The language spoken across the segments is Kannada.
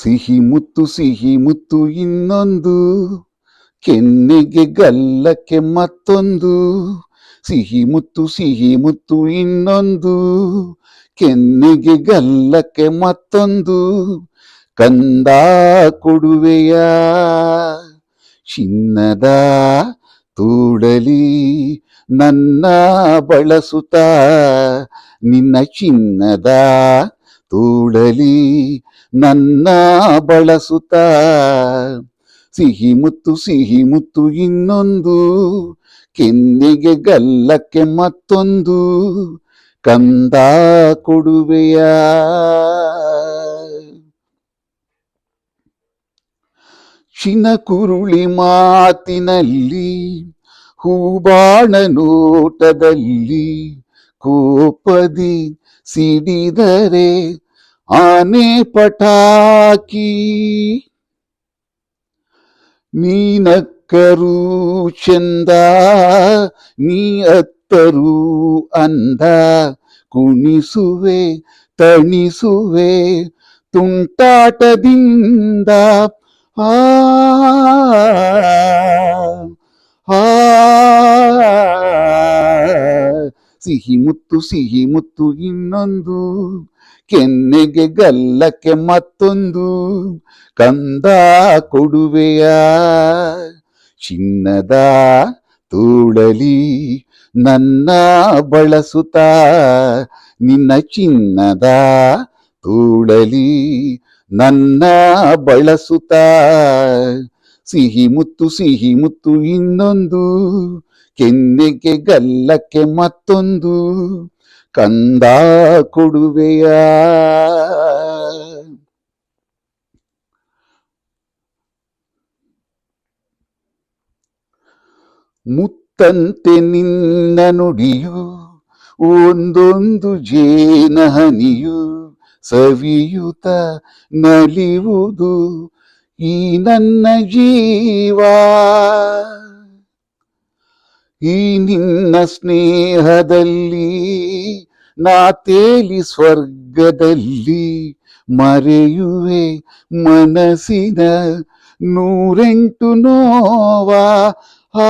ಸಿಹಿ ಮುತ್ತು ಸಿಹಿ ಮುತ್ತು ಇನ್ನೊಂದು. ಕೆನ್ನೆಗೆ ಗಲ್ಲಕ್ಕೆ ಮತ್ತೊಂದು. ಸಿಹಿ ಮುತ್ತು ಸಿಹಿ ಮುತ್ತು ಇನ್ನೊಂದು. ಕೆನ್ನೆಗೆ ಗಲ್ಲಕ್ಕೆ ಮತ್ತೊಂದು. ಕಂದ ಕೊಡುವೆಯ ಚಿನ್ನದ ತೂಡಲಿ ನನ್ನ ಬಳಸುತ್ತ. ನಿನ್ನ ಚಿನ್ನದ ತೂಡಲಿ, ನನ್ನ ಬಳಸುತ್ತ. ಸಿಹಿ ಮುತ್ತು ಸಿಹಿ ಮುತ್ತು ಇನ್ನೊಂದು, ಕೆನ್ನಿಗೆ ಗಲ್ಲಕ್ಕೆ ಮತ್ತೊಂದು, ಕಂದ ಕೊಡುವೆಯ. ಚಿನಕುರುಳಿ ಮಾತಿನಲ್ಲಿ, ಹೂಬಾಣ ನೋಟದಲ್ಲಿ, ಕೋಪದಿ ಸಿಡಿದರೆ ಆನೆ ಪಟಾಕಿ. ನೀನಕ್ಕರು ಚಂದ ನೀ ಅತ್ತರು ಅಂದ. ಕುಣಿಸುವೆ ತಣಿಸುವೆ ತುಂಟಾಟದಿಂದ ಆ ಸಿಹಿ ಮುತ್ತು ಸಿಹಿ ಮುತ್ತು ಇನ್ನೊಂದು, ಕೆನ್ನೆಗೆ ಗಲ್ಲಕ್ಕೆ ಮತ್ತೊಂದು, ಕಂದ ಕೊಡುವೆಯ ಚಿನ್ನದ ತೂಳಲಿ ನನ್ನ ಬಳಸುತ್ತ, ನಿನ್ನ ಚಿನ್ನದ ತೂಳಲಿ ನನ್ನ ಬಳಸುತ್ತ. ಸಿಹಿ ಮುತ್ತು ಸಿಹಿ ಮುತ್ತು ಇನ್ನೊಂದು. ಕೆನ್ನೆಗೆ ಗಲ್ಲಕ್ಕೆ ಮತ್ತೊಂದು. ಕಂದ ಕೊಡುವೆಯ. ಮುತ್ತಂತೆ ನಿನ್ನ ನುಡಿಯು, ಒಂದೊಂದು ಜೇನಹನಿಯು ಸವಿಯುತ ನಲಿಯುವುದು. ಈ ನನ್ನ ಜೀವ ಈ ನಿನ್ನ ಸ್ನೇಹದಲ್ಲಿ ನಾ ತೇಲಿ ಸ್ವರ್ಗದಲ್ಲಿ ಮರೆಯುವೆ ಮನಸ್ಸಿನ ನೂರೆಂಟು ನೋವಾ ಆ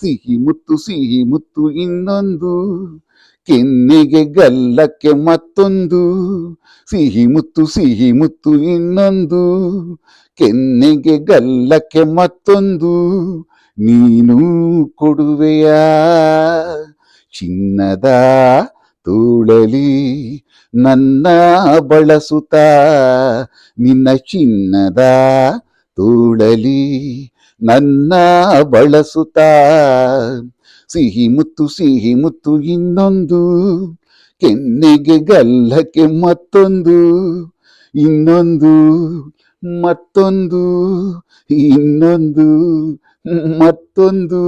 ಸಿಹಿ ಮುತ್ತು ಸಿಹಿ ಮುತ್ತು ಇನ್ನೊಂದು ಕೆನ್ನೆಗೆ ಗಲ್ಲಕ್ಕೆ ಮತ್ತೊಂದು, ಸಿಹಿ ಮುತ್ತು ಸಿಹಿ ಮುತ್ತು ಇನ್ನೊಂದು. ಕೆನ್ನೆಗೆ ಗಲ್ಲಕ್ಕೆ ಮತ್ತೊಂದು, ನೀನು ಕೊಡುವೆಯ? ಚಿನ್ನದ ತೂಳಲಿ ನನ್ನ ಬಳಸುತ್ತ, ನಿನ್ನ ಚಿನ್ನದ ತೂಳಲಿ ನನ್ನ ಬಳಸುತ್ತ. ಸಿಹಿ ಮುತ್ತು ಸಿಹಿ ಮುತ್ತು ಇನ್ನೊಂದು. ಕೆನ್ನೆಗೆ ಗಲ್ಲಕ್ಕೆ ಮತ್ತೊಂದು. ಇನ್ನೊಂದು ಮತ್ತೊಂದು ಇನ್ನೊಂದು ಮತ್ತೊಂದು.